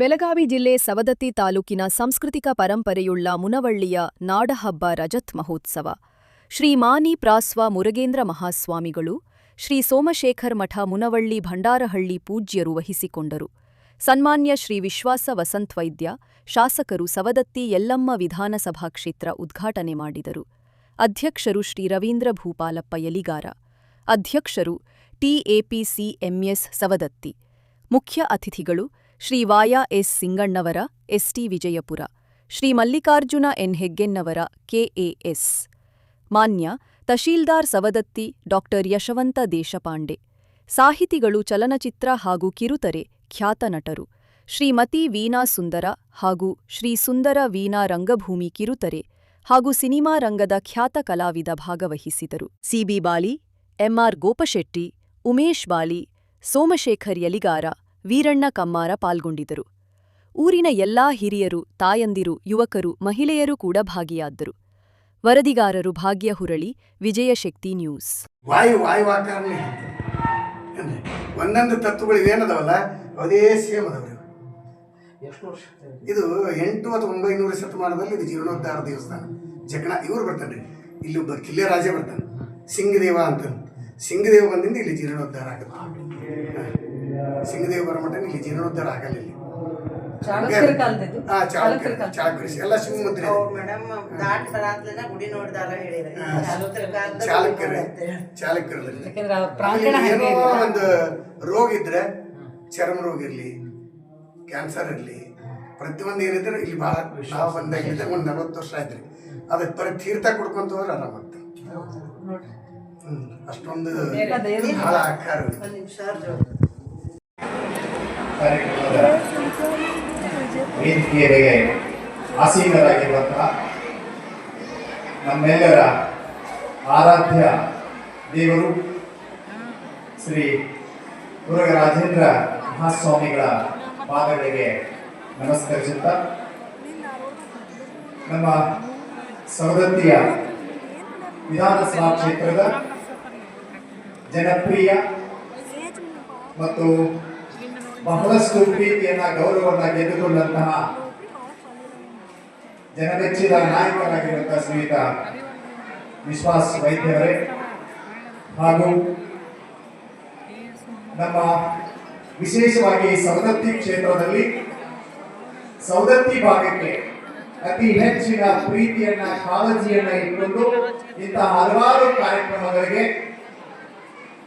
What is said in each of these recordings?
ಬೆಳಗಾವಿ ಜಿಲ್ಲೆ ಸವದತ್ತಿ ತಾಲೂಕಿನ ಸಾಂಸ್ಕೃತಿಕ ಪರಂಪರೆಯುಳ್ಳ ಮುನವಳ್ಳಿಯ ನಾಡಹಬ್ಬ ರಜತ್ ಮಹೋತ್ಸವ. ಶ್ರೀ ಮಾನಿ ಪ್ರಾಸ್ವ ಮುರುಗೇಂದ್ರ ಮಹಾಸ್ವಾಮಿಗಳು, ಶ್ರೀ ಸೋಮಶೇಖರ್ ಮಠ ಮುನವಳ್ಳಿ ಭಂಡಾರಹಳ್ಳಿ ಪೂಜ್ಯರು ವಹಿಸಿಕೊಂಡರು. ಸನ್ಮಾನ್ಯ ಶ್ರೀ ವಿಶ್ವಾಸ ವಸಂತ್ ವೈದ್ಯ, ಶಾಸಕರು ಸವದತ್ತಿ ಯಲ್ಲಮ್ಮ ವಿಧಾನಸಭಾ ಕ್ಷೇತ್ರ ಉದ್ಘಾಟನೆ ಮಾಡಿದರು. ಅಧ್ಯಕ್ಷರು ಶ್ರೀ ರವೀಂದ್ರ ಭೂಪಾಲಪ್ಪ ಯಲಿಗಾರ, ಅಧ್ಯಕ್ಷರು ಟಿಎಪಿಸಿಎಂಎಸ್ ಸವದತ್ತಿ. ಮುಖ್ಯ ಅತಿಥಿಗಳು Shri Y S. Singannavar ST Vijayapura, Shri. Mallikarjuna N. Heggennavar KAS ಮಾನ್ಯ ತಹಶೀಲ್ದಾರ್ ಸವದತ್ತಿ ಡಾಕ್ಟರ್ ಯಶವಂತ ದೇಶಪಾಂಡೆ. ಸಾಹಿತಿಗಳು ಚಲನಚಿತ್ರ ಹಾಗೂ ಕಿರುತರೆ ಖ್ಯಾತ ನಟರು. ಶ್ರೀಮತಿ ವೀಣಾ ಸುಂದರ ಹಾಗೂ ಶ್ರೀ. ಸುಂದರ ವೀಣಾ ರಂಗಭೂಮಿ ಕಿರುತರೆ ಹಾಗೂ ಸಿನಿಮಾ ರಂಗದ ಖ್ಯಾತ ಕಲಾವಿದ ಭಾಗವಹಿಸಿದರು. ಸಿಬಿ ಬಾಳಿ ಎಂಆರ್ ಗೋಪಶೆಟ್ಟಿ, ಉಮೇಶ್ ಬಾಳಿ ಸೋಮಶೇಖರ್ ಯಲಿಗಾರ ವೀರಣ್ಣ ಕಮ್ಮಾರ ಪಾಲ್ಗೊಂಡಿದ್ದರು. ಊರಿನ ಎಲ್ಲಾ ಹಿರಿಯರು ತಾಯಂದಿರು ಯುವಕರು ಮಹಿಳೆಯರು ಕೂಡ ಭಾಗಿಯಾದ್ದರು ವರದಿಗಾರರು ಭಾಗ್ಯ ಹುರಳಿ ವಿಜಯಶಕ್ತಿ ನ್ಯೂಸ್. ವಾಯು ವಾಯುವಾಕಾರನೇ ಅಂದ್ರೆ ಒಂದೊಂದು ತತ್ವಗಳು ಇವೇನದವಲ್ಲ ಅದೇ ಸೇಮ್ ಅದವ್ರಿ ಇದು? ಎಂಟು ಅಥವಾ ಒಂಬೈನೂರು ಶತಮಾನದಲ್ಲಿ ಇದು ಜೀರ್ಣೋದ್ಧಾರ ದೇವಸ್ಥಾನ. ಜಗಣ ಇವರು ಬರ್ತಾನೆ ಇಲ್ಲಿ ಒಬ್ಬ ಕಿಲ್ಲೆ ರಾಜ ಬರ್ತಾನೆ. ಸಿಂಗದೇವ ಅಂತ ಸಿಂಗದೇವ ಬಂದಿಂದ ಇಲ್ಲಿ ಜೀರ್ಣೋದ್ಧಾರ ಆಗುತ್ತೆ. ಸಿಂಗದೇವ ಬರಮಟ ಇಲ್ಲಿ ಜೀರ್ಣೋದ್ಧಾರ ಆಗಲಿಲ್ಲ ಎಲ್ಲ ಚಾಲುಕ್ಯರ. ಚಾಲುಕ್ಯರಲ್ಲಿ. ಏನೋ ಹಾಗೆ ಒಂದು ರೋಗ ಇದ್ರೆ ಚರ್ಮ ರೋಗ ಇರಲಿ ಕ್ಯಾನ್ಸರ್ ಇರಲಿ ಪ್ರತಿಯೊಂದು ಏನಿದ್ರೆ ಇಲ್ಲಿ ಭಾಳ ನಾವು ಬಂದಾಗಿದ್ದಾಗ ಒಂದು ನಲವತ್ತು ವರ್ಷ ಆಯ್ತು ರೀ ಅದಕ್ಕೆ ಬರೀ ತೀರ್ಥ ಕುಡ್ಕೊಂತ ಹೋದ್ರೆ ಆರಾಮಾಗ್ತದೆ. ಅಷ್ಟೊಂದು ಭಾಳ ಆಕಾರ ಕಾರ್ಯಕ್ರಮದ ವೇದಿಕೆಯರಿಗೆ ಆಸೀನರಾಗಿರುವಂತಹ ನಮ್ಮೆಲ್ಲರ ಆರಾಧ್ಯ ದೇವರು ಶ್ರೀ ಮುರುಘರಾಜೇಂದ್ರ ಮಹಾಸ್ವಾಮಿಗಳ ಪಾದಗಳಿಗೆ ನಮಸ್ಕರಿಸುತ್ತ, ನಮ್ಮ ಸವದತ್ತಿಯ ವಿಧಾನಸಭಾ ಕ್ಷೇತ್ರದ ಜನಪ್ರಿಯ ಮತ್ತು ಬಹಳಷ್ಟು ಪ್ರೀತಿಯನ್ನ, ಗೌರವವನ್ನ ಗೆದ್ದುಕೊಂಡಂತಹ ಜನಮೆಚ್ಚಿದ ನಾಯಕರಾಗಿರುವಂತಹ ಶ್ರೀಯುತ ವಿಶ್ವಾಸ್ ವೈದ್ಯವರೇ. ಹಾಗೂ ನಮ್ಮ ವಿಶೇಷವಾಗಿ ಸವದತ್ತಿ ಕ್ಷೇತ್ರದಲ್ಲಿ ಸವದತ್ತಿ ಭಾಗಕ್ಕೆ ಅತಿ ಹೆಚ್ಚಿನ ಪ್ರೀತಿಯನ್ನ, ಕಾಳಜಿಯನ್ನ ಇಟ್ಟುಕೊಂಡು ಇಂತಹ ಹಲವಾರು ಕಾರ್ಯಕ್ರಮಗಳಿಗೆ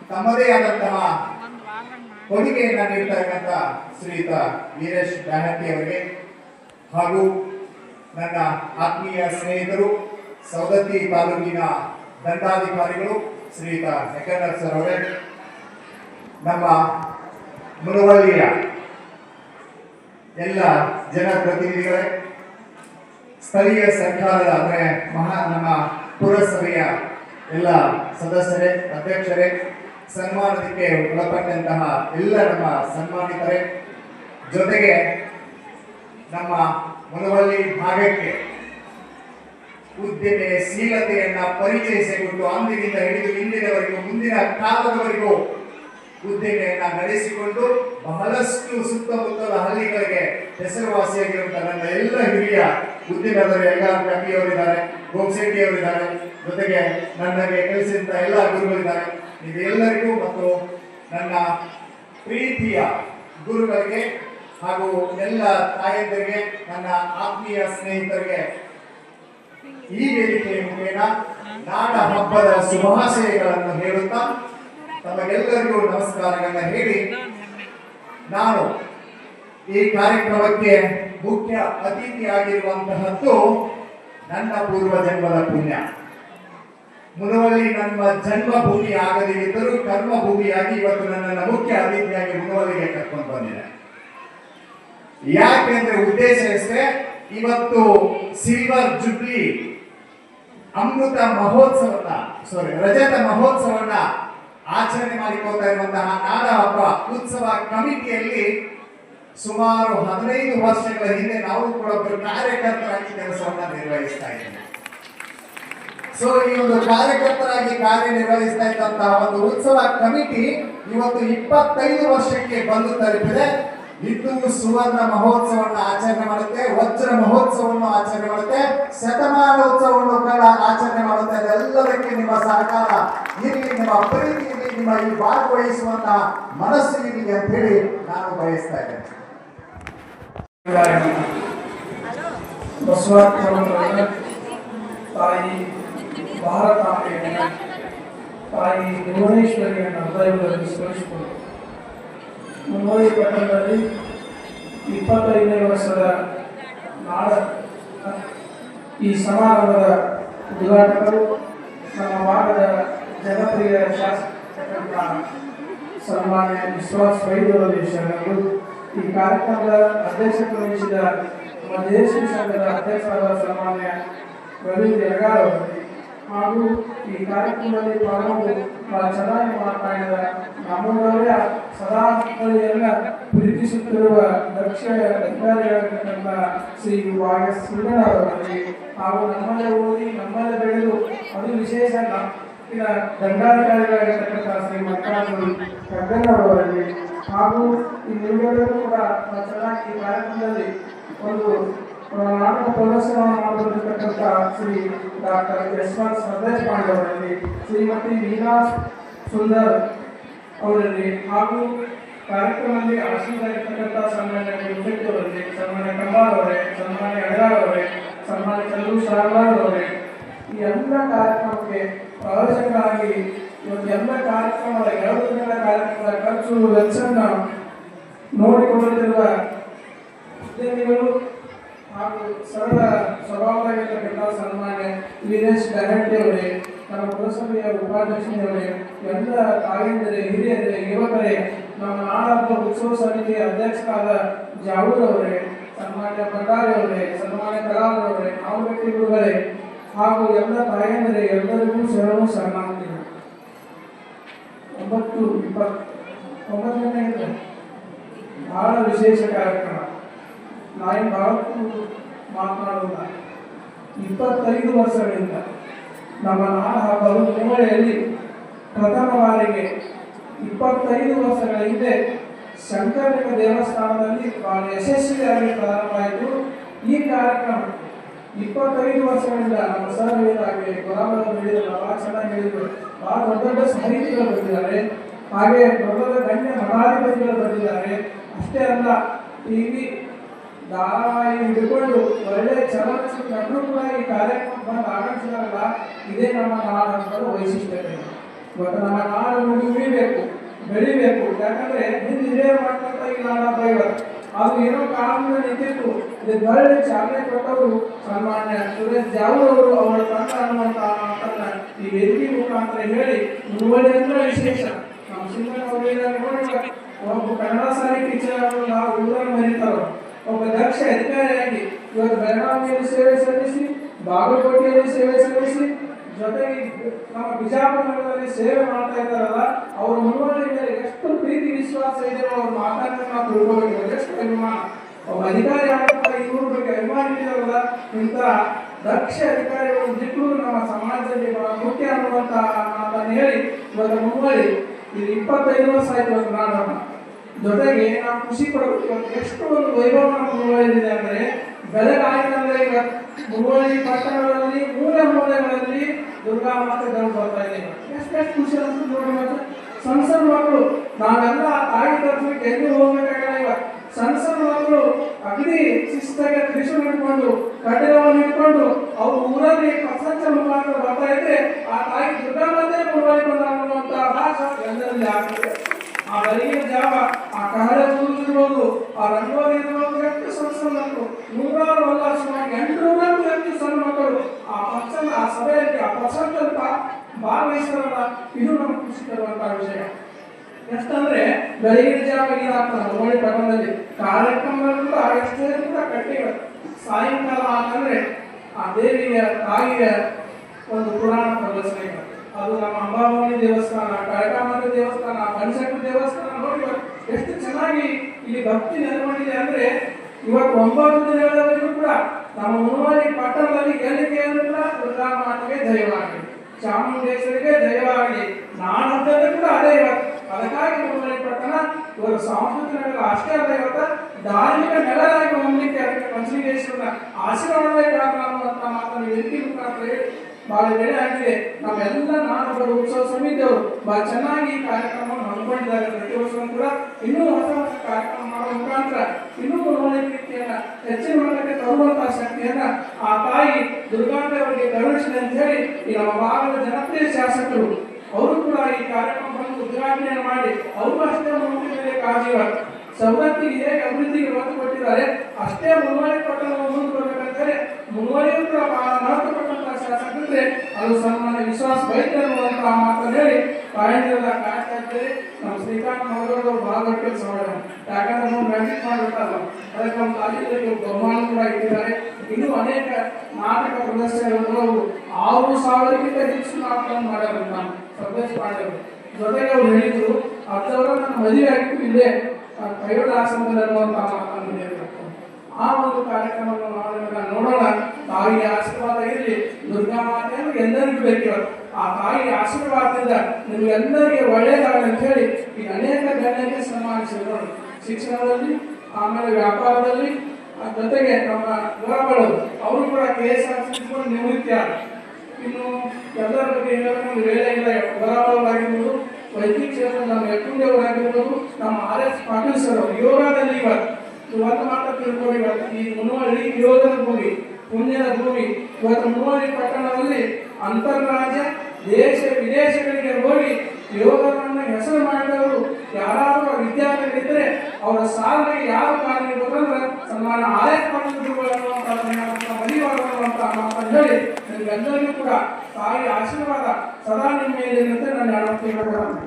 ತಮ್ಮದೇ ಆದಂತಹ ಕೊಡುಗೆಯನ್ನ ನೀಡ್ತಕ್ಕಂಥ ಶ್ರೀಯುತ ವೀರೇಶ್ ಬ್ಯಾನರ್ಜಿ ಅವರಿಗೆ ಹಾಗೂ ನನ್ನ ಆತ್ಮೀಯ ಸ್ನೇಹಿತರು, ಸವದತ್ತಿ ತಾಲೂಕಿನ ದಂಡಾಧಿಕಾರಿಗಳು, ಶ್ರೀಯುತ ವೆಂಕಟನಾಥ್ ಸರ್ ಅವರೇ, ನಮ್ಮ ಮುನವಳ್ಳಿಯ ಎಲ್ಲ ಜನಪ್ರತಿನಿಧಿಗಳೇ, ಸ್ಥಳೀಯ ಸರ್ಕಾರದ ಅಂದರೆ ಮಹಾ ನಮ್ಮ ಪುರಸಭೆಯ ಎಲ್ಲ ಸದಸ್ಯರೇ, ಅಧ್ಯಕ್ಷರೇ ಸನ್ಮಾನಕ್ಕೆ ಒಳಪಟ್ಟಂತಹ ಎಲ್ಲ ನಮ್ಮ ಸನ್ಮಾನಿತರೇ, ಜೊತೆಗೆ ನಮ್ಮ ಮನವಳ್ಳಿ ಭಾಗಕ್ಕೆ ಉದ್ಯಮಶೀಲತೆಯನ್ನ ಪರಿಚಯಿಸಿಕೊಂಡು ಅಂದಿನಿಂದ ಹಿಡಿದು ಇಂದಿನವರೆಗೂ, ಮುಂದಿನ ಕಾಲದವರೆಗೂ ಉದ್ದಿಮೆಯನ್ನ ನಡೆಸಿಕೊಂಡು ಬಹಳಷ್ಟು ಸುತ್ತಮುತ್ತಲ ಹಳ್ಳಿಗಳಿಗೆ ಹೆಸರುವಾಸಿಯಾಗಿರುವಂತಹ ನನ್ನ ಎಲ್ಲ ಹಿರಿಯ ಉದ್ಯಮದವರು, ಎಲ್ಲ ಕವಿಯವರಿದ್ದಾರೆ ಗೋಪ್ಸೆಟ್ಟಿಯವರಿದ್ದಾರೆ ಜೊತೆಗೆ ನನಗೆ ಕೆಲಸದಿಂದ ಎಲ್ಲ ಗುರುಗಳಿದ್ದಾರೆ. ಇದೆಲ್ಲರಿಗೂ ಮತ್ತು ನನ್ನ ಪ್ರೀತಿಯ ಗುರುಗಳಿಗೆ ಹಾಗೂ ಎಲ್ಲ ತಾಯಂದರಿಗೆ, ನನ್ನ ಆತ್ಮೀಯ ಸ್ನೇಹಿತರಿಗೆ ಈ ವೇದಿಕೆಯ ಮುಖೇನ ನಾಡ ಹಬ್ಬದ ಶುಭಾಶಯಗಳನ್ನು ಹೇಳುತ್ತಾ ತಮಗೆಲ್ಲರಿಗೂ ನಮಸ್ಕಾರಗಳನ್ನು ಹೇಳಿ ನಾನು ಈ ಕಾರ್ಯಕ್ರಮಕ್ಕೆ ಮುಖ್ಯ ಅತಿಥಿಯಾಗಿರುವಂತಹದ್ದು ನನ್ನ ಪೂರ್ವ ಜನ್ಮದ ಪುಣ್ಯ. ಮುನವಳ್ಳಿ ನಮ್ಮ ಜನ್ಮಭೂಮಿ ಆಗದಿದ್ದರೂ ಕರ್ಮಭೂಮಿಯಾಗಿ ಇವತ್ತು ನನ್ನನ್ನು ಮುಖ್ಯ ಅತಿಥಿಯಾಗಿ ಮುನವಲ್ಲಿಗೆ ಕರ್ಕೊಂಡು ಬಂದಿದೆ. ಯಾಕೆಂದ್ರೆ ಉದ್ದೇಶ ಅಷ್ಟೇ ಇವತ್ತು ಸಿಲ್ವರ್ ಜುಬ್ಲಿ ಅಮೃತ ಮಹೋತ್ಸವನ ಸಾರಿ ರಜತ ಮಹೋತ್ಸವನ ಆಚರಣೆ ಮಾಡಿಕೊಳ್ತಾ ಇರುವಂತಹ ನಾಡ ಹಬ್ಬ ಉತ್ಸವ ಕಮಿಟಿಯಲ್ಲಿ ಸುಮಾರು ಹದಿನೈದು ವರ್ಷಗಳ ಹಿಂದೆ ನಾವು ಕೂಡ ಒಬ್ಬರು ಕಾರ್ಯಕರ್ತರಾಗಿ ಕೆಲಸವನ್ನ ನಿರ್ವಹಿಸ್ತಾ ಇದ್ದೇವೆ. ಸೊ ಈ ಒಂದು ಕಾರ್ಯಕರ್ತರಾಗಿ ಕಾರ್ಯನಿರ್ವಹಿಸ್ತಾ ಇದ್ದಂತಹ ಒಂದು ಉತ್ಸವ ಕಮಿಟಿ ಇವತ್ತು ಇಪ್ಪತ್ತೈದು ವರ್ಷಕ್ಕೆ ಬಂದು ತಲುಪಿದೆ. ಇನ್ನು ಸುವರ್ಣ ಮಹೋತ್ಸವವನ್ನು ಆಚರಣೆ ಮಾಡುತ್ತೆ, ವಜ್ರ ಮಹೋತ್ಸವವನ್ನು ಆಚರಣೆ ಮಾಡುತ್ತೆ, ಶತಮಾನೋತ್ಸವವನ್ನು ಕೂಡ ಆಚರಣೆ ಮಾಡುತ್ತೆ. ಎಲ್ಲದಕ್ಕೆ ನಿಮ್ಮ ಸರ್ಕಾರ ಇರಲಿ, ನಿಮ್ಮ ಪ್ರೀತಿ, ಇರಲಿ, ನಿಮ್ಮ ಈ ಭಾಗವಹಿಸುವಂತಹ ಮನಸ್ಸು ಇರಲಿ ಅಂತ ಹೇಳಿ ನಾನು ಬಯಸ್ತಾ ಇದ್ದೇನೆ. ತಾಯಿ ಭಾರತಾಂಬೆಯನ್ನು ತಾಯಿ ಭುವನೇಶ್ವರಿಯನ್ನು ಹೃದಯದಲ್ಲಿ ಸ್ಮರಿಸಿಕೊಂಡು ಮುನ್ನೋಡಿ ಪಟ್ಟಣದಲ್ಲಿ ಇಪ್ಪತ್ತೈದನೇ ವರ್ಷದ ನಾಡ ಈ ಸಮಾರಂಭದ ಉದ್ಘಾಟಕರು ನಮ್ಮ ಭಾಗದ ಜನಪ್ರಿಯ ಶಾಸಕ ಸನ್ಮಾನ್ಯ ವಿಶ್ವಾಸ್ ವೈದ್ಯರಲ್ಲಿ ಶರಣರು. ಈ ಕಾರ್ಯಕ್ರಮದ ಅಧ್ಯಕ್ಷತೆ ವಹಿಸಿದ ನಮ್ಮ ದೇಶಿ ಸಂಘದ ಅಧ್ಯಕ್ಷರಾದ ಸನ್ಮಾನ್ಯ ರವೀಂದ್ರ ಯಗಾರ್ ಅವರಲ್ಲಿ ಹಾಗೂ ಈ ಕಾರ್ಯಕ್ರಮದಲ್ಲಿ ಪಾಲ್ಗೊಂಡು ಬಹಳ ಚೆನ್ನಾಗಿ ಮಾತನಾಡಿದ ನಮ್ಮೂರವರೇ ಸದಾ ಮಕ್ಕಳೆಲ್ಲ ಪ್ರೀತಿಸುತ್ತಿರುವ ದಕ್ಷ ಅಧಿಕಾರಿಯಾಗಿರ್ತಕ್ಕಂಥ ಶ್ರೀ ವಾಯ ಅವರಲ್ಲಿ ಹಾಗೂ ನಮ್ಮಲ್ಲೇ ಓದಿ, ನಮ್ಮಲ್ಲೇ ಬೆಳೆದು ಅದು ವಿಶೇಷ ಇನ್ನ ದಂಡಾಧಿಕಾರಿಗಳಾಗಿರ್ತಕ್ಕಂಥ ಶ್ರೀ ಮಲ್ಲಿಕಾರ್ಜುನ್ ಕಗ್ಗನವರಲ್ಲಿ ಹಾಗೂ ಈ ನಿಮ್ಮೆಲ್ಲರೂ ಕೂಡ ಚೆನ್ನಾಗಿ ಕಾರ್ಯಕ್ರಮದಲ್ಲಿ ಒಂದು ನಾಟಕ ಪ್ರದರ್ಶನವನ್ನು ಮಾಡಲಿರ್ತಕ್ಕಂಥ ಶ್ರೀ ಡಾಕ್ಟರ್ ಯಶವಂತ್ ಸಂದೇಶ್ ಪಾಂಡೆ ಅವರಲ್ಲಿ ಶ್ರೀಮತಿ ವೀಣಾ ಸುಂದರ್ ಅವರಲ್ಲಿ ಹಾಗೂ ಕಾರ್ಯಕ್ರಮದಲ್ಲಿ ಆಶೀರ್ವಾದಿರ್ತಕ್ಕಂಥ ಸನ್ಮಾನ್ಯ ಗುರುಶೆಟ್ಟಿ ಅವರಲ್ಲಿ, ಸನ್ಮಾನ್ಯ ಕಮಾಲ್ ಅವರೇ, ಸನ್ಮಾನ್ಯ ಅಡಗಾರ್ ಅವರೇ, ಸನ್ಮಾನ್ಯ ಚಂದ್ರು ಶಾರದಾರ್ ಅವರೇ. ಈ ಎಲ್ಲ ಕಾರ್ಯಕ್ರಮಕ್ಕೆ ಪ್ರದರ್ಶಕರಾಗಿ ಇವತ್ತು ಎಲ್ಲ ಕಾರ್ಯಕ್ರಮದ ಎರಡು ದಿನಗಳ ಕಾರ್ಯಕ್ರಮದ ಖರ್ಚು ವೆಚ್ಚವನ್ನು ನೋಡಿಕೊಳ್ಳುತ್ತಿರುವ ಉದ್ಯಮಿಗಳು ಹಾಗೂ ಸರಳ ಸ್ವಭಾವವಾಗಿರ್ತಕ್ಕಂಥ ಸನ್ಮಾನ್ಯ ವೀರೇಶ್ ಅವರೇ ನಮ್ಮ ಪುರಸಭೆಯ ಉಪಾಧ್ಯಕ್ಷರವರೇ ಎಲ್ಲ ತಾಯಂದರೆ, ಹಿರಿಯರೇ, ಯುವಕರೇ, ನಮ್ಮ ನಾಡಹಬ್ಬ ಉತ್ಸವ ಸಮಿತಿಯ ಅಧ್ಯಕ್ಷರಾದ ಜಾವೂರ್ ಅವರೇ, ಸನ್ಮಾನ್ಯ ಭಂಡಾರಿ ಅವರೇ, ಸನ್ಮಾನ್ಯ ಕಲಾಲ್ ಅವರೇ ನಾವು ವ್ಯಕ್ತಿ ಗುರುಗಳೇ, ಹಾಗೂ ಎಲ್ಲ ತಾಯಂದರೆ, ಎಲ್ಲರಿಗೂ ಶರಣು ಸನ್ಮಾನ ಒಂಬತ್ತು ಇಪ್ಪತ್ತು ಒಂಬತ್ತನೇ. ಬಹಳ ವಿಶೇಷ ಕಾರ್ಯಕ್ರಮ ನಾನು ಭಾರತಕ್ಕೂ ಮಾತನಾಡುವ ಇಪ್ಪತ್ತೈದು ವರ್ಷಗಳಿಂದ ನಮ್ಮ ನಾಡ ಹಬ್ಬವು ಮೂಳೆಯಲ್ಲಿ ಪ್ರಥಮ ಬಾರಿಗೆ ಇಪ್ಪತ್ತೈದು ವರ್ಷಗಳ ಹಿಂದೆ ಶಂಕರಲಿಂಗ ದೇವಸ್ಥಾನದಲ್ಲಿ ಬಹಳ ಯಶಸ್ವಿಯಾಗಿ ಪ್ರಾರಂಭವಾಯಿತು. ಈ ಕಾರ್ಯಕ್ರಮ ಇಪ್ಪತ್ತೈದು ವರ್ಷಗಳಿಂದ ನಮ್ಮ ಸರ್ ಹೇಳಿದಾಗೆ ಗುಲಾಬರು ಹೇಳಿದ್ರು ಬಹಳ ಚೆನ್ನಾಗಿ ಹೇಳಿದ್ರು ಬಹಳ ದೊಡ್ಡ ದೊಡ್ಡ ಸಾಹಿತಿಗಳು ಬಂದಿದ್ದಾರೆ. ಹಾಗೆ ದೊಡ್ಡ ದೊಡ್ಡ ಗಣ್ಯ ಮಠಾಧಿಪತಿಗಳು ಬಂದಿದ್ದಾರೆ. ಅಷ್ಟೇ ಅಲ್ಲ ಟಿವಿ ಧಾರಾವಾಹಿ ಹಿಡ್ಕೊಂಡು ಒಳ್ಳೆ ಚಲನಚಿತ್ರ ಈ ಕಾರ್ಯಕ್ರಮ ಬಂದು ಆಗಮಿಸಿದಾರಲ್ಲ ಇದೇ ನಮ್ಮ ನಾಡ ವೈಶಿಷ್ಟ್ಯತೆ. ಇವತ್ತು ನಮ್ಮ ನಾಡು ಉಳಿಬೇಕು ಬೆಳಿಬೇಕು. ಯಾಕಂದ್ರೆ ಹಿಂದೆ ಹಿರಿಯರು ಮಾಡ್ಕೊಂತ ಈ ನಾಡ ಅದು ಏನೋ ಕಾರಣದಿಂದ ನಿಂತಿತ್ತು. ಇದು ಒಳ್ಳೆ ಚಾಲನೆ ಕೊಟ್ಟವರು ಸನ್ಮಾನ್ಯ ಸುರೇಶ್ ಜಾವೂರ್ ಅವರು ಅವರ ತಂಡ ಅನ್ನುವಂತ ಈ ವೇದಿಕೆ ಮುಖಾಂತರ ಹೇಳಿ ಅಂದ್ರೆ ವಿಶೇಷ. ನಮ್ಮ ಸಿಂಗಣ್ಣ ಅವರು ನೋಡಿ ಒಬ್ಬ ಕನ್ನಡ ಸಾಹಿತ್ಯ ನಾವು ಊರನ್ನು ಮರೀತಾರೋ? ಒಬ್ಬ ದಕ್ಷ ಅಧಿಕಾರಿಯಾಗಿ ಇವರು ಬೆಳಗಾವಿಯಲ್ಲಿ ಸೇವೆ ಸಲ್ಲಿಸಿ, ಬಾಗಲಕೋಟೆಯಲ್ಲಿ ಸೇವೆ ಸಲ್ಲಿಸಿ, ಜೊತೆಗೆ ನಮ್ಮ ಬಿಜಾಪುರ ನಗರದಲ್ಲಿ ಸೇವೆ ಮಾಡ್ತಾ ಇದ್ದಾರಲ್ಲ, ಅವ್ರ ಮೇಲೆ ಎಷ್ಟು ಪ್ರೀತಿ, ವಿಶ್ವಾಸ ಇದೆ ಅವ್ರು ಮಾತಾಡಿದ್ರೆ ನಾವು ತಿಳ್ಕೊಬೇಕು ಎಷ್ಟು ಅಭಿಮಾನ. ಒಬ್ಬ ಅಧಿಕಾರಿ ಆಗ್ತಾ ಇವರು ಬಗ್ಗೆ ಅಭಿಮಾನ ಇದ್ದಾರಲ್ಲ ಇಂಥ ದಕ್ಷ ಅಧಿಕಾರಿಗಳು ಬಿಟ್ಟು ನಮ್ಮ ಸಮಾಜದಲ್ಲಿ ಬಹಳ ಮುಖ್ಯ ಅನ್ನುವಂತ ಮಾತನ್ನು ಹೇಳಿ ಇವತ್ತು ಮುನ್ನುಡಿ ಇದು ಇಪ್ಪತ್ತೈದು ವರ್ಷ ಆಯ್ತು ಇವತ್ತು ನಾಡೋಣ ಜೊತೆಗೆ ನಾವು ಖುಷಿ ಪಡಬೇಕು ಎಷ್ಟು ಒಂದು ಮುಂದುವರೆದಿದೆ ಅಂದ್ರೆ ಬೆಳಗಾಯಿತಂದ್ರೆ ಈಗ ಮುಗುಳಿ ಪಟ್ಟಣಗಳಲ್ಲಿ ಮೂಲ ಮೂಲೆಗಳಲ್ಲಿ ದುರ್ಗಾ ಮಾತೆಗಳು ಬರ್ತಾ ಇದೆ. ಎಷ್ಟೆಷ್ಟು ಖುಷಿ ಅನ್ಸುತ್ತೆ ನೋಡಿ ಮತ್ತೆ. ಸಣ್ಣ ಸಣ್ಣ ಮಕ್ಕಳು, ನಾವೆಲ್ಲ ತಾಯಿ ತರ್ಸಲಿಕ್ಕೆ ಎಲ್ಲಿ ಹೋಗ್ಬೇಕಾಗಿಲ್ಲ ಈಗ ಸಣ್ಣ ಸಣ್ಣ ಮಕ್ಕಳು ಅಗ್ನಿ ಶಿಸ್ತಾಗೆ ತ್ರಿಶೂಲ್ ಇಟ್ಕೊಂಡು ಕಡ್ಡವನ್ನು ಇಟ್ಕೊಂಡು, ಅವ್ರ ಊರಲ್ಲಿ ಪ್ರಸಂಚ ಮುಖಾಂತರ ಬರ್ತಾ ಇದ್ರೆ ಆ ತಾಯಿ ದುರ್ಗಾ ಮಾತೆ ಮುಳುಗಡೆ ಬಂದ ಅನ್ನುವಂತಹ ಭಾಷೆ ಎಲ್ಲರಲ್ಲಿ ಆಗ್ತದೆ. ಆ ಬೆಳಗಿನ ಜಾವ ಆ ಕಹಳೆ ಕೂದಿರ್ಬೋದು ಆ ರಂಗೋಲಿ ಇರ್ಬೋದು ಎಷ್ಟು ಮಕ್ಕಳು ನೂರಾರು ಅಲ್ಲ ಸುಮಾರು ಎಂಟುನೂರಕ್ಕೂ ಹೆಚ್ಚು ಸಣ್ಣ ಮಕ್ಕಳು ಆ ಪಕ್ಷದ ಆ ಸಭೆಯಲ್ಲಿ ಆ ಪ್ರಸಂಗದಲ್ಲಿ ಭಾಗವಹಿಸ್ತಾರಲ್ಲ ಇದು ನಮ್ಗೆ ಖುಷಿ ತರುವಂತಹ ವಿಷಯ ಎಷ್ಟಂದ್ರೆ ಬೆಳಗಿನ ಜಾವ ಏನಾಗ್ತದೆ ರಂಗೋಲಿ ಪ್ರಬಂಧದಲ್ಲಿ ಕಾರ್ಯಕ್ರಮಗಳು ಕೂಡ ಎಷ್ಟೇ ಕೂಡ ಕಟ್ಟಿವೆ ಸಾಯಂಕಾಲ ಅಂತಂದ್ರೆ ಆ ದೇವಿಯ ತಾಯಿಯ ಒಂದು ಪುರಾಣ ಪ್ರದರ್ಶನ ಇದೆ. ಅದು ನಮ್ಮ ಅಂಬಾಭವಾನಿ ದೇವಸ್ಥಾನ ಕಳಕಾಮಾತೆ ದೇವಸ್ಥಾನ ಪಂಚಕಟ್ಟು ದೇವಸ್ಥಾನ ನೋಡಿ ಎಷ್ಟು ಚೆನ್ನಾಗಿ ಇಲ್ಲಿ ಭಕ್ತಿ ನೆಲೆಗೊಂಡಿದೆ ಅಂದ್ರೆ ಇವತ್ತು ಒಂಬತ್ತು ದಿನಗಳವರೆಗೂ ಕೂಡ ನಮ್ಮ ಮುನ್ನುವರಿ ಪಟ್ಟಣದಲ್ಲಿ ಕೂಡ ದುರ್ಗಾ ಮಾತೆಗೆ ಜಯವಾಗಲಿ ಚಾಮುಂಡೇಶ್ವರಿಗೆ ದಯವಾಗಲಿ, ನಾನಂತಂದ್ರೆ ಕೂಡ ಅದೇ ಇವತ್ತು. ಅದಕ್ಕಾಗಿ ಮುನ್ನುವರಿ ಪಟ್ಟಣ ಇವರು ಸಾಂಸ್ಕೃತಿಕ ನೆಲ ಅಷ್ಟೇ ಅಲ್ಲ ಇವತ್ತು. ಧಾರ್ಮಿಕ ನೆಲರಾಗಿ ಹೊಂದಲಿಕ್ಕೆ ಅದಕ್ಕೆ ಪಂಚಲಿಂಗೇಶ್ವರನ ಆಶೀರ್ವಾದವೇ ಮಾತನ್ನು ವೇದಿಕೆ ಮುಖಾಂತರ ಹೇಳಿ ಬಹಳ ಬೆಳೆ ಆಗಿದೆ ನಮ್ಮೆಲ್ಲ ನಾಡಗಳು ಉತ್ಸವ ಸಮಿತಿಯವರು. ಬಹಳ ಚೆನ್ನಾಗಿ ಕಾರ್ಯಕ್ರಮವನ್ನು ಹಮ್ಮಿಕೊಂಡಿದ್ದಾರೆ. ಪ್ರತಿ ವರ್ಷವೂ ಕೂಡ ಇನ್ನೂ ಹೊಸ ಹೊಸ ಕಾರ್ಯಕ್ರಮ ಮಾಡುವ ಮುಖಾಂತರ ಇನ್ನೂ ಒಳ್ಳೆಯ ರೀತಿಯನ್ನ ಹೆಚ್ಚಿನ ಮಟ್ಟಕ್ಕೆ ತರುವಂತಹ ಶಕ್ತಿಯನ್ನ ಆ ತಾಯಿ ದುರ್ಗಾಂಬೆ ಅವರಿಗೆ ಕರುಣಿಸಿದೆ ಅಂತ ಹೇಳಿ ಈ ನಮ್ಮ ಭಾಗದ ಜನಪ್ರಿಯ ಶಾಸಕರು, ಅವರು ಕೂಡ ಈ ಕಾರ್ಯಕ್ರಮವನ್ನು ಉದ್ಘಾಟನೆ ಮಾಡಿ, ಅವರು ಅಷ್ಟೇ ಮುಂದೆ ಸವಲತ್ತಿಗೆ ಹೇಗೆ ಅಭಿವೃದ್ಧಿಗೆ ಒತ್ತು ಕೊಟ್ಟಿದ್ದಾರೆ ಅಷ್ಟೇ ಮುನ್ವಡಿ ಪಟ್ಟಣ ಮುಂದೆ ಬರಬೇಕಂದ್ರೆ ಮುನ್ವಡಿಯೂ ಕೂಡ ಬಹಳ ಮಹತ್ವ ಕೊಟ್ಟಂತಹ ಶಾಸಕರಿದ್ರೆ ಅದು ಸನ್ಮಾನ ವಿಶ್ವಾಸ ವೈದ್ಯ ಅನ್ನುವಂತಹ ಮಾತನ್ನು ಹೇಳಿ ಕಾಯಿಲೆಲ್ಲ ಕಾಯ್ತಾ ನಮ್ಮ ಶ್ರೀಕಾಂತ್ ಮಗಳವರು ಬಹಳ ಕೆಲಸ ಮಾಡೋಣ ಯಾಕಂದ್ರೆ ನಾವು ಮ್ಯಾಜಿಕ್ ಮಾಡಿಬಿಟ್ಟಲ್ಲ ಅದಕ್ಕೆ ನಮ್ಮ ಕಾಲೇಜಲ್ಲಿ ಬಹುಮಾನ ಕೂಡ ಇಟ್ಟಿದ್ದಾರೆ. ಇನ್ನೂ ಅನೇಕ ನಾಟಕ ಪ್ರದರ್ಶನಗಳು ಆರು ಸಾವಿರಕ್ಕಿಂತ ಹೆಚ್ಚು ನಾಟಕವನ್ನು ಮಾಡ್ಯಾರ ಸಂದೇಶ ಸಂದೇಶ್ ಪಾಂಡೆಯವರು ಜೊತೆಗೆ ಅವ್ರು ಹೇಳಿದ್ರು ಅದರ ನನ್ನ ಮದುವೆ ಆಗಿತ್ತು ಅನ್ನುವಂತಹ ಮಾತನ್ನು ಹೇಳಿದ್ರು ಆ ಒಂದು ಕಾರ್ಯಕ್ರಮವನ್ನು ಮಾಡೋದನ್ನ ನೋಡೋಣ. ತಾಯಿಯ ಆಶೀರ್ವಾದ ಇರಲಿ. ದುರ್ಗಾ ಮಾತೆಯನ್ನು ಎಲ್ಲರಿಗೂ ಬೇಕಿರೋ ಆ ತಾಯಿಯ ಆಶೀರ್ವಾದದಿಂದ ನಿಮ್ಗೆಲ್ಲರಿಗೆ ಒಳ್ಳೆಯದಾಗಲಿ ಅಂತ ಹೇಳಿ ಈ ಅನೇಕ ಗಣ್ಯಕ್ಕೆ ಸನ್ಮಾನಿಸಿದ್ರು ಶಿಕ್ಷಣದಲ್ಲಿ, ಆಮೇಲೆ ವ್ಯಾಪಾರದಲ್ಲಿ ಜೊತೆಗೆ ನಮ್ಮ ಗುರುಗಳು ಅವರು ಕೂಡ ಕೆ ಎಸ್ ಆರ್ ಸಿ ನಿವೃತ್ತಿಯಾದ ಇನ್ನು ಎಲ್ಲರ ಬಗ್ಗೆ ಹೇಳಬೇಕು ವೇಳೆ ಇಲ್ಲ. ಗುರುಗಳಾಗಿರ್ಬೋದು ವೈದ್ಯಕೀಯ ಕ್ಷೇತ್ರ ನಮ್ಮ ಯಕ್ಕುಂಡಿ ಅವರಾಗಿರ್ಬೋದು ನಮ್ಮ ಆರ್ ಎಸ್ ಪಾಟೀಲ್ ಸರ್ ಅವರು ಯೋಗದಲ್ಲಿ ಇವತ್ತು ಇವತ್ತು ಮಾತ್ರ ತಿಳ್ಕೊಂಡು ಇವತ್ತು ಈ ಮುನವಳ್ಳಿ ಯೋಗದ ಭೂಮಿ ಪುಣ್ಯದ ಭೂಮಿ, ಇವತ್ತು ಮುನವಳ್ಳಿ ಪಟ್ಟಣದಲ್ಲಿ ಅಂತರ್ರಾಜ್ಯ ದೇಶ ವಿದೇಶಗಳಿಗೆ ಹೋಗಿ ಯೋಗವನ್ನು ಹೆಸರು ಮಾಡಿದವರು ಯಾರಾದರೂ ವಿದ್ಯಾರ್ಥಿಗಳಿದ್ದರೆ ಅವರ ಸಾಧನೆಗೆ ಯಾರು ಕಾರಣೀಭೂತಂದ್ರೆ ಸನ್ಮಾನ ಆರ್ ಎಸ್ ಪಾಟೀಲ್ ಅನ್ನುವಂಥ ಮರಿವಾಗುವಂಥ ಮಾತನ್ನು ಹೇಳಿ ಕೂಡ ತಾಯಿ ಆಶೀರ್ವಾದ ಸದಾ ನಿಮ್ಮ ಮೇಲೆ ನನ್ನ ನಾನು ಹೇಳುತ್ತೀನಿ ಹಾಯ್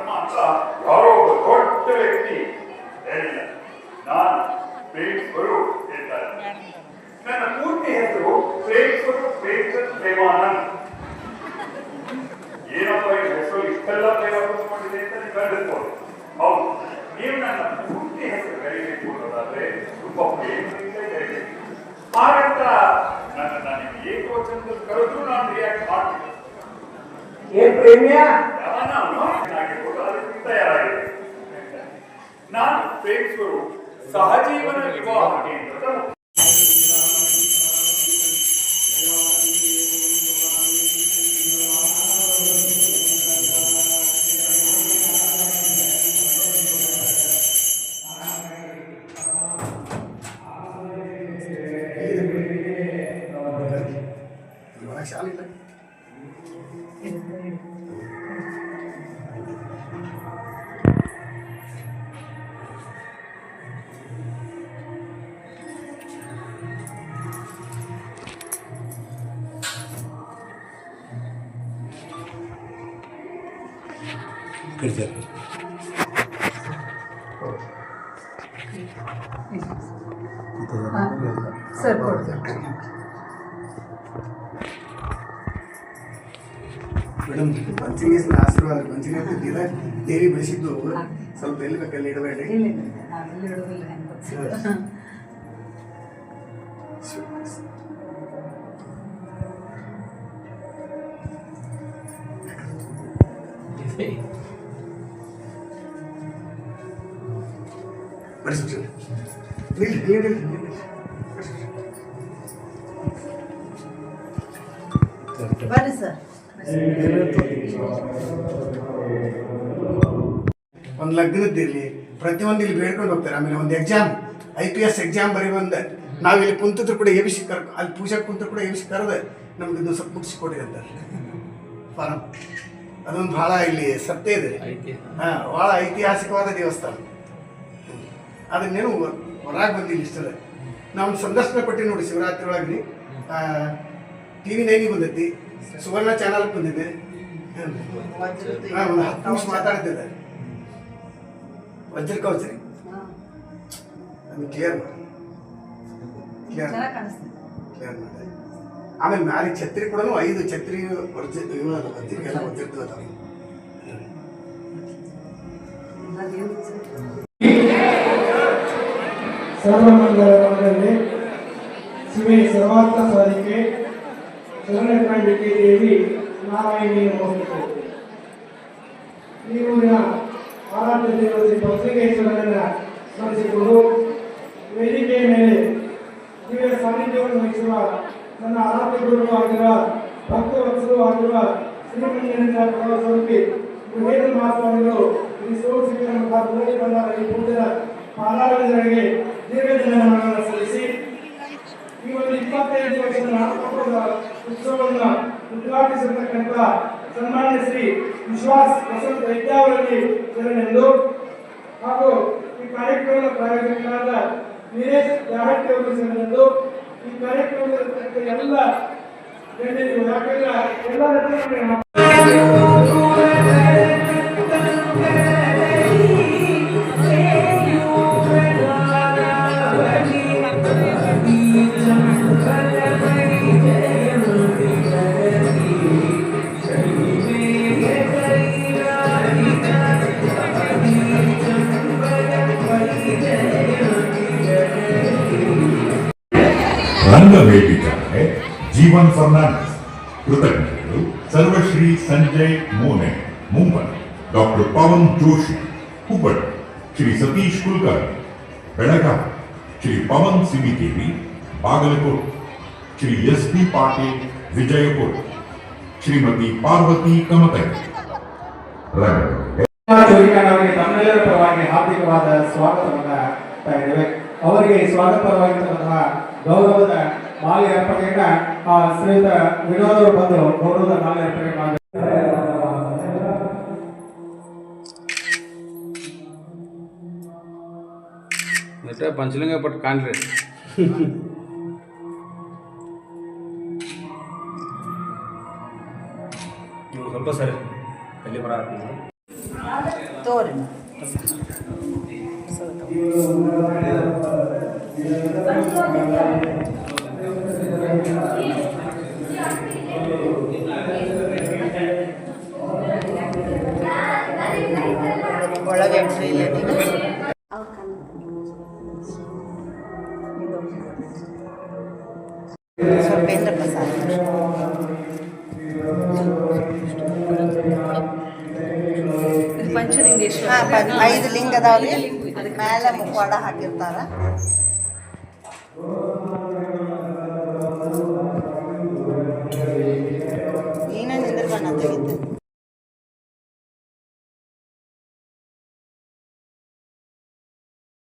அப்புறமா அக்கா ಪ್ರೇಮಿಸುವರು ಸಹಜೀವನ ವಿವಾಹ ಸರ್ ಕೊಡ್ತೀನಿ ಮೇಡಮ್ ಪಂಚಲಿಂಗೇಶ್ವರ ಆಶೀರ್ವಾದ ಪಂಚಲಿಂಗ ದೇವಿ ಬೆಳೆಸಿದ್ದು ಸ್ವಲ್ಪ ಎಲ್ಲಿ ಬೇಕಲ್ಲಿ ಇಡಬೇಡಿ ಇಲ್ಲಿ ಬರ್ರಿ ಸರ್. ಒಂದು ಲಗ್ನದ್ದಿರಲಿ ಪ್ರತಿಯೊಂದು ಇಲ್ಲಿ ಬೇಡ್ಕೊಂಡು ಹೋಗ್ತಾರೆ. ಆಮೇಲೆ ಒಂದು exam I P S exam ಬರೀ ಬಂದ ನಾವು ಇಲ್ಲಿ ಕುಂತಿದ್ರು ಕೂಡ ಎಬಿಸಿ ಕರ್ ಅಲ್ಲಿ ಪೂಜೆ ಕುಂತರು ಕೂಡ ಎಬಿಸಿ ಕರೆದು ನಮ್ಗೆ ಇದು ಸ್ವಲ್ಪ ಮುಗಿಸ್ಕೊಡಿ ಅಂತಾರೆ ಫಾರಂ. ಅದೊಂದು ಭಾಳ ಇಲ್ಲಿ ಸತ್ಯ ಇದೆ. ಹಾಂ ಭಾಳ ಐತಿಹಾಸಿಕವಾದ ದೇವಸ್ಥಾನ. ಅದನ್ನೇನು ಹೊರಗೆ ಬಂದಿಲ್ಲ ಇಷ್ಟದ ನಾವು ಸಂದರ್ಶನ ಪಟ್ಟಿ ನೋಡಿ ಶಿವರಾತ್ರಿ ಒಳಗೆ ಟಿ ವಿ ನೈನಿಗೆ ಬಂದೈತಿ. ಸುವರ್ಣ ಚಾನಲ್ ಬಂದಿದೆ. ಒಂದು ಹತ್ತು ನಿಮಿಷ ಮಾತಾಡ್ತಿದ್ದೆ ವಜ್ರ. ಕವಚರಿ ಕ್ಲಿಯರ್ ಮಾಡಿ. ಕ್ಲಿಯರ್ ಆಮೇಲೆ ಮ್ಯಾಲೆ ಛತ್ರಿ ಕೂಡ ಐದು ಛತ್ರಿ ವರ್ಜ ಇವು ಅದಾವ ವಜ್ರಿಗೆಲ್ಲ ವಜ್ರದ್ದು ಅದಾವ. ಸರ್ವಮಂಗಲದಲ್ಲಿ ಶಿವೆ ಸರ್ವಾರ್ಥ ಸಾಧಿಕೆ ಶರಣಕಾಂಡಿಕೆ ದೇವಿ ನಾರಾಯಣಿ ನಮೋಸ್ತುತೆ ಈ ಊರಿನ ಆರಾಧ್ಯ ದೇವತೆ ಬಸವೇಶ್ವರನನ್ನ ಸ್ಮರಿಸಿಕೊಂಡು ವೇದಿಕೆಯ ಮೇಲೆ ದಿವ್ಯ ಸಾನ್ನಿಧ್ಯವನ್ನು ವಹಿಸುವ ನನ್ನ ಆರಾಧ್ಯ ಗುರು ಆಗಿರುವ ಭಕ್ತವತ್ಸರು ಆಗಿರುವ ಶ್ರೀಮಂಜನೇಂದ್ರ ಸ್ವರೂಪಿ ಮಹೇಂದ್ರ ಮಹಾಸ್ವಾಮಿಗಳು ಈ ಸೋಮಶೇಖರ ಮಠ ಬಂದ ಈ ಪೂಜೆಯ ಪಾದಾರಗಳಿಗೆ ದಿನಗಳನ್ನು ಸಲ್ಲಿಸಿ, ಈ ಒಂದು ಇಪ್ಪತ್ತೈದು ವರ್ಷದ ನಾಟಕದ ಉತ್ಸವವನ್ನು ಉದ್ಘಾಟಿಸಿರ್ತಕ್ಕಂಥ ಸನ್ಮಾನ್ಯ ಶ್ರೀ ವಿಶ್ವಾಸ್ ವಸಂತ ವೈದ್ಯಾವರಲ್ಲಿ ಶರಣೆಂದು ಹಾಗೂ ಈ ಕಾರ್ಯಕ್ರಮದ ಪ್ರಾಯೋಜಕರಾದ ವೀರೇಶ್ ಜಾಹಟ್ಟಿ ಅವರು ಶರಣೆಂದು ಈ ಕಾರ್ಯಕ್ರಮದ ಎಲ್ಲ ಗಣ್ಯರು जीवन फर्नाडिस कृतज्ञ सर्वश्री संजय मोने मुंबई डॉक्टर पवन जोशी कुपट श्री सतीश कुलकर्णी बेलगाम श्री पवन सिमिकेवी बागलकोट श्री एस पी पाटील विजयपुर श्रीमती पार्वती कमत स्वागत गौरव ಮಾಲೆ ಅರ್ಪಣೆಯನ್ನ ಆ, ಶ್ರೀಯುತ ವಿನೋದ್ ಅವರು ಬಂದು ಗೌರವದ ಮಾಲೆ ಅರ್ಪಣೆ ಮಾಡಿ ಮತ್ತೆ ಪಂಚಲಿಂಗ ಪಟ್ಟು ಕಾಣ್ರಿ ನೀವು ಸ್ವಲ್ಪ ಸರಿ ತಲೆ ಬರ ತೋರಿ ಒಳಗೆ ಎಂಟ್ರಿ ಇಲ್ಲ ಸ್ವಲ್ಪೇಂದ್ರ ಪ್ರಸಾದ್ ಪಂಚಲಿಂಗೇಶ್ವರ ಹಾ, ಪಂಚ- ಐದು ಲಿಂಗ ಅದಾವ್ರಿ ಮ್ಯಾಲ ಮುಖವಾಡ ಹಾಕಿರ್ತಾರ